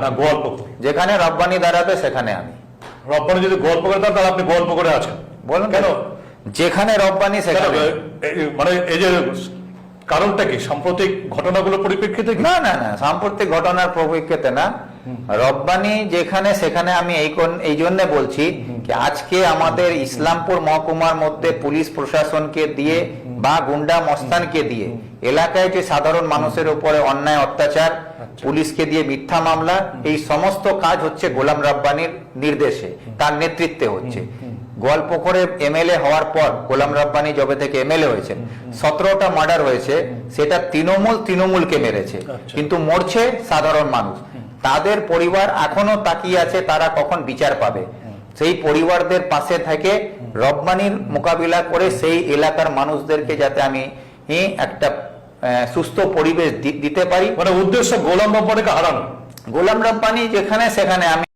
না গোয়ালপুকুর যেখানে রব্বানি দাঁড়াবে সেখানে আমি। রব্বানি যদি গোয়ালপুকুরে দাঁড়ান তাহলে আপনি গোয়ালপুকুরে আছেন। বলুন কেন? যেখানে রব্বানি সেখানে মানে এই যে কারণটা কি? সাম্প্রতিক ঘটনাগুলোর পরিপ্রেক্ষিতে না না না সাম্প্রতিক ঘটনার প্রবৃক্ষতে না। রব্বানি যেখানে সেখানে আমি এই কোন- এই জন্য বলছি যে আজকে আমাদের ইসলামপুর মহকুমার মধ্যে পুলিশ প্রশাসনকে দিয়ে বা গুন্ডা মস্তানকে দিয়ে। এলাকায় যে সাধারণ মানুষের উপরে অন্যায় অত্যাচার পুলিশকে দিয়ে মিথ্যা মামলা এই সমস্ত কাজ হচ্ছে গোলাম রাব্বানির নির্দেশে তার নেতৃত্বে হচ্ছে। গোয়ালপুকুরে এমএলএ হওয়ার পর গোলাম রাব্বানি জবে থেকে এমএলএ হয়েছেন সতেরোটা মার্ডার হয়েছে সেটা তৃণমূল তৃণমূলকে মেরেছে আচ্ছা। কিন্তু মরছে সাধারণ মানুষ। তাদের পরিবার এখনও তাকিয়ে আছে তারা কখন বিচার পাবে? সেই পরিবারদের পাশে থেকে রব্বানির মোকাবিলা করে সেই এলাকার মানুষদেরকে যাতে আমি একটা আহ, সুস্থ পরিবেশ দি- দিতে পারি। মানে উদ্দেশ্য গোলাম রব্বানিকে হারানো। গোলাম রব্বানি যেখানে সেখানে আমি